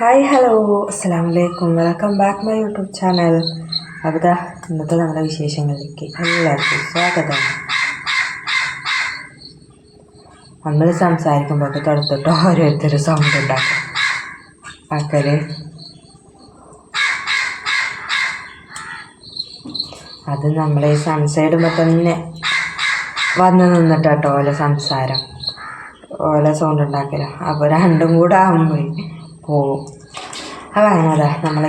Hi hello. അസ്സാം വലൈക്കും welcome back my YouTube channel. അവിടെ ഇന്നത്തെ നമ്മുടെ വിശേഷങ്ങളിലേക്ക് എല്ലാവർക്കും സ്വാഗതം. നമ്മൾ സംസാരിക്കുമ്പോൾ തുടർത്തിട്ട് ഓരോരുത്തർ സൗണ്ട് ഉണ്ടാക്കും. ആക്കൽ അത് നമ്മളെ സംസാരിടുമ്പോൾ തന്നെ വന്ന് നിന്നിട്ടോ ഓല സംസാരം. ഓല സൗണ്ട് ഉണ്ടാക്കല. അപ്പോൾ രണ്ടും കൂടെ ആകുമ്പോൾ പോവും അപ്പോൾ അങ്ങനെ നമ്മൾ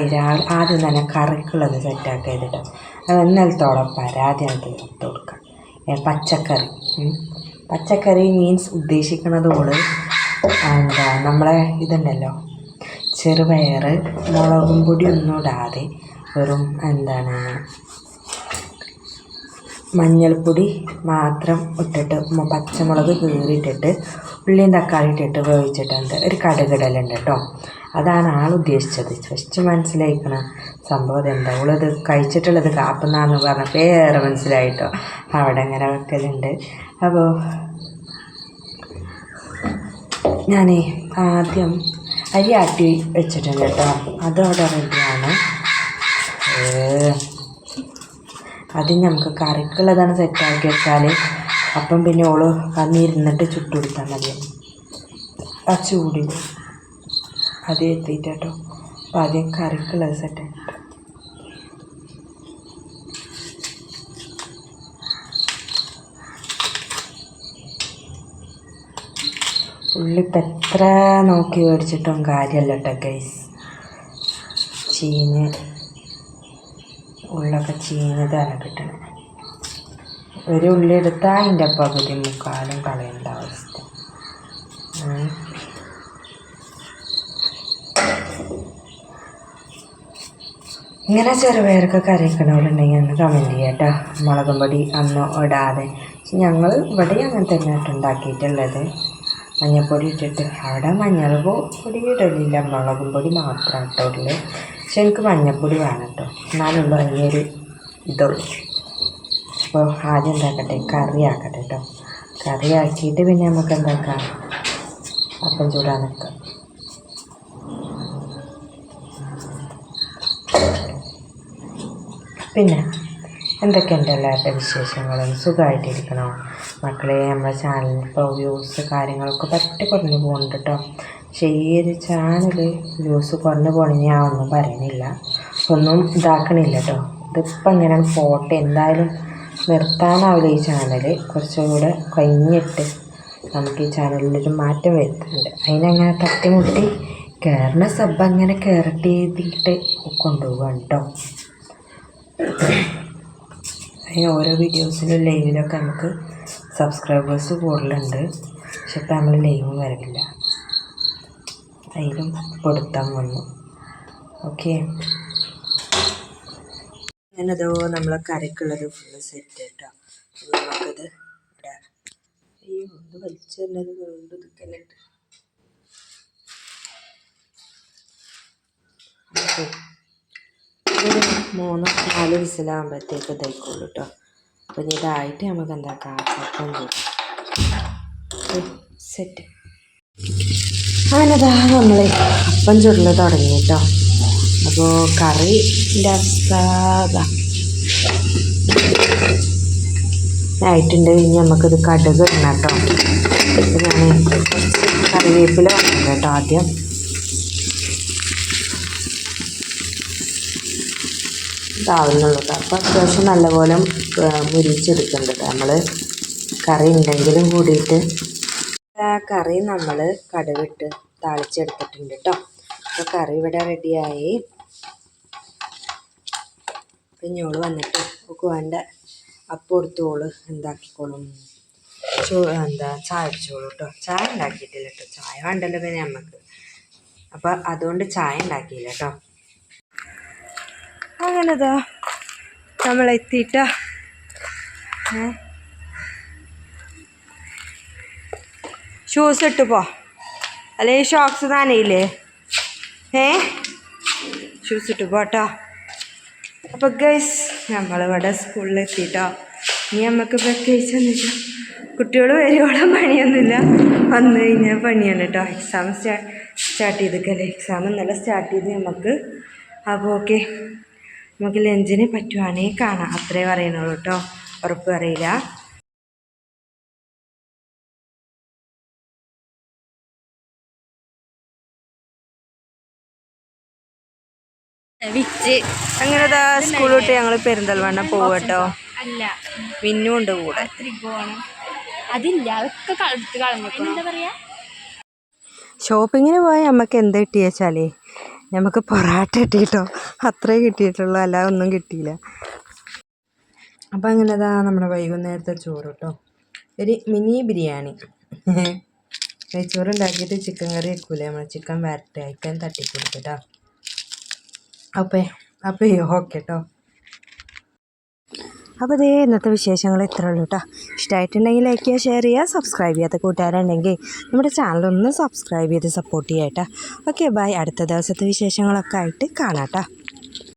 ആദ്യം തന്നെ കറിക്കുള്ളത് സെറ്റാക്കി ചെയ്തിട്ട് അത് ഇന്നലത്തോളം പരാതി നമുക്ക് കൊടുക്കുക കൊടുക്കാം. പച്ചക്കറി. പച്ചക്കറി മീൻസ് ഉദ്ദേശിക്കുന്നത് കൊണ്ട് എന്താ നമ്മളെ ഇതുണ്ടല്ലോ ചെറുപയർ മുളകും പൊടി ഒന്നും ഇടാതെ വെറും എന്താണ് മഞ്ഞൾപ്പൊടി മാത്രം ഇട്ടിട്ട് പച്ചമുളക് കീറിയിട്ടിട്ട് ഉള്ളിയും തക്കാളി ഇട്ടിട്ട് വേവിച്ചിട്ടുണ്ട്. ഒരു കടുകിടലുണ്ട് കേട്ടോ. അതാണ് ആൾ ഉദ്ദേശിച്ചത്. ഫസ്റ്റ് മനസ്സിലായിക്കണ സംഭവം എന്താ ഉള്ളത് കഴിച്ചിട്ടുള്ളത് കാപ്പുന്നാന്ന് പറഞ്ഞപ്പോൾ ഏറെ മനസ്സിലായിട്ടോ. അവിടെ അങ്ങനെ വെക്കലുണ്ട്. അപ്പോൾ ഞാൻ ആദ്യം അരി ആട്ടി വെച്ചിട്ടുണ്ട് കേട്ടോ. അതോടെ റെഡിയാണ് ഏ അത് നമുക്ക് കറിക്കുള്ളതാണ് സെറ്റാക്കി വെച്ചാൽ അപ്പം പിന്നെ ഓൾ വന്നിരുന്നിട്ട് ചുട്ടുകൊടുത്താൽ മതി. ആ ചൂടിൽ അത് എത്തിയിട്ട് കേട്ടോ അപ്പം ആദ്യം കറിക്കുള്ളത് സെറ്റാക്കി ഉള്ളി ഇപ്പം എത്ര നോക്കി മേടിച്ചിട്ടും കാര്യമല്ല കേട്ടോ ഗൈസ് ചീഞ്ഞ്. ഉള്ളൊക്കെ ചീഞ്ഞതാണ് കിട്ടണത്. ഒരു ഉള്ളി എടുത്താൽ അതിന്റെ പകുതി മുക്കാലും കളയേണ്ട അവസ്ഥ. ഇങ്ങനെ ചെറുപയറൊക്കെ കറിക്കണവരുണ്ടെങ്കിൽ ഒന്ന് കമന്റ് ചെയ്യട്ടോ. മുളകും പൊടി അന്ന് ഇടാതെ. ഞങ്ങൾ ഇവിടെ അങ്ങനെ തന്നെ ഉണ്ടാക്കിയിട്ടുള്ളത്. മഞ്ഞൾപ്പൊടി ഇട്ടിട്ട്. അവിടെ മഞ്ഞൾ പൊടി ഇടലില്ല. മുളകും പൊടി മാത്രം ഇട്ടുള്ളൂ പക്ഷെ എനിക്ക് മഞ്ഞൾപ്പൊടി വേണം കേട്ടോ. എന്നാലുള്ള അതിനൊരു ഇതുള്ളൂ. അപ്പോൾ ആദ്യം എന്താക്കട്ടെ? കറി ആക്കട്ടെ കേട്ടോ. കറി ആക്കിയിട്ട് പിന്നെ നമുക്ക് എന്താക്കാം? അപ്പം ചൂടാൻ നിൽക്കാം പിന്നെ എന്തൊക്കെയുണ്ട് എല്ലാവരുടെ വിശേഷങ്ങളും? സുഖമായിട്ടിരിക്കണോ? മക്കളെ നമ്മുടെ ചാനലിൽ ഇപ്പോൾ വ്യൂസ് കാര്യങ്ങളൊക്കെ പറ്റി കുറഞ്ഞു പോകുന്നുണ്ട് കേട്ടോ. പക്ഷേ ഈ ഒരു ചാനൽ വ്യൂസ് ഞാൻ ഒന്നും പറയണില്ല ഒന്നും ഇതാക്കണില്ല കേട്ടോ ഇതിപ്പോൾ ഇങ്ങനെ പോട്ടെ. എന്തായാലും നിർത്താനാവില്ല ഈ ചാനൽ കുറച്ചുകൂടെ കഴിഞ്ഞിട്ട് നമുക്ക് ഈ ചാനലിലൊരു മാറ്റം വരുത്തുന്നുണ്ട് അതിനങ്ങനെ തട്ടിമുട്ടി കയറുന്ന സബ് അങ്ങനെ കയറട്ടി എഴുതിയിട്ട് കൊണ്ടുപോകാൻ കേട്ടോ അതിന് ഓരോ വീഡിയോസിലും ലൈവിലൊക്കെ നമുക്ക് സബ്സ്ക്രൈബേഴ്സ് കൂടുതലുണ്ട്. പക്ഷെ ഇപ്പം നമ്മൾ ലൈവും വരവില്ല. അതിലും കൊടുത്താൽ വന്നു. ഓക്കെ അങ്ങനെതോ നമ്മളെ കറിക്കുള്ളത് ഫുള്ള് സെറ്റ് കേട്ടോ നമുക്കത് ഇവിടെ അയ്യോ ഒന്ന് വലിച്ചു തന്നത് വീണ്ടും ഇതൊക്കെ ഒരു മൂന്നോ നാല് വിസിലാകുമ്പോഴത്തേക്ക് ഇതായിക്കോളൂ കേട്ടോ അപ്പം ഇനി ഇതായിട്ട് നമുക്ക് എന്താക്കാം? അപ്പം സെറ്റ് അങ്ങനെതാ നമ്മൾ അപ്പം ചുരുൾ തുടങ്ങി കേട്ടോ. അപ്പോൾ കറി അവസ്ഥ ആയിട്ടുണ്ട്. ഇനി നമുക്കിത് കടുക് ഇടണം കേട്ടോ. ഞാൻ കറിവേപ്പില വേണം കേട്ടോ ആദ്യം. ഇതാവുന്നുള്ളൂ അപ്പോൾ അത്യാവശ്യം നല്ലപോലെ മുരിച്ചെടുക്കുന്നുണ്ട് നമ്മൾ കറി ഉണ്ടെങ്കിലും കൂടിയിട്ട് കറി നമ്മൾ കടുവിട്ട് താളിച്ചെടുത്തിട്ടുണ്ട് കേട്ടോ അപ്പോൾ കറി ഇവിടെ റെഡിയായി. കുഞ്ഞോൾ വന്നിട്ട് ഒക്കെ വേണ്ട. അപ്പം എടുത്തോൾ എന്താക്കിക്കോളും. ചോ എന്താ ചായ അടിച്ചോളൂ കേട്ടോ ചായ ഉണ്ടാക്കിയിട്ടില്ല കേട്ടോ ചായ വേണ്ടല്ലോ പിന്നെ നമുക്ക് അപ്പം അതുകൊണ്ട് ചായ ഉണ്ടാക്കിയില്ല കേട്ടോ അങ്ങനെതാ നമ്മൾ എത്തിയിട്ട ഷൂസ് ഇട്ട് പോ. അല്ലേ ഷോക്സ് താനയില്ലേ ഏ? ഷൂസ് ഇട്ട് പോട്ടോ അപ്പോൾ ഗൈസ് നമ്മളിവിടെ സ്കൂളിൽ എത്തിയിട്ടോ ഇനി നമുക്ക് പ്രത്യേകിച്ച് ഒന്നുമില്ല. കുട്ടികൾ വരുവോളം പണിയൊന്നുമില്ല. വന്നു കഴിഞ്ഞാൽ പണിയാണ് കേട്ടോ എക്സാം സ്റ്റാ സ്റ്റാർട്ട് ചെയ്തിക്കല്ലേ. എക്സാം ഇന്നലെ സ്റ്റാർട്ട് ചെയ്ത് നമുക്ക് അപ്പോൾ ഓക്കെ നമുക്ക് ലഞ്ചിന് പറ്റുവാണെങ്കിൽ കാണാം. അത്രേ പറയണുള്ളൂ കേട്ടോ ഉറപ്പ് അറിയില്ല. അങ്ങനെ സ്കൂൾ വിട്ട് ഞങ്ങൾ പെരിന്തൽമണ്ണ പോവട്ടോ അല്ല. മിന്നും ഉണ്ട് കൂടെ. അതില്ല. അതൊക്കെ കളത്ത് പറയാ? ഷോപ്പിങ്ങിന് പോയാൽ നമുക്ക് എന്ത് കിട്ടിയെച്ചാലേ നമുക്ക് പൊറാട്ട കിട്ടിയിട്ടോ അത്രേ കിട്ടിയിട്ടുള്ളൂ. അല്ല ഒന്നും കിട്ടിയില്ല. അപ്പം അങ്ങനെ ഇതാ നമ്മുടെ വൈകുന്നേരത്തെ ചോറ് കേട്ടോ. ഒരു മിനി ബിരിയാണി. നെയ്ച്ചോറ് ഉണ്ടാക്കിയിട്ട് ചിക്കൻ കറി വെക്കൂലേ? നമ്മൾ ചിക്കൻ വരട്ടെ അയക്കാൻ തട്ടിക്കൊടുക്കട്ടോ അപ്പേ അപ്പോൾ ഓക്കെ കേട്ടോ അപ്പോൾ ഇതേ ഇന്നത്തെ വിശേഷങ്ങൾ ഇത്രേ ഉള്ളൂ കേട്ടോ ഇഷ്ടമായിട്ടുണ്ടെങ്കിൽ ലൈക്ക് ചെയ്യുക ഷെയർ ചെയ്യുക സബ്സ്ക്രൈബ് ചെയ്യാത്ത കൂട്ടുകാരുണ്ടെങ്കിൽ നമ്മുടെ ചാനലൊന്ന് സബ്സ്ക്രൈബ് ചെയ്ത് സപ്പോർട്ട് ചെയ്യാം കേട്ടോ ഓക്കെ ബൈ അടുത്ത ദിവസത്തെ വിശേഷങ്ങളൊക്കെ ആയിട്ട് കാണാം കേട്ടോ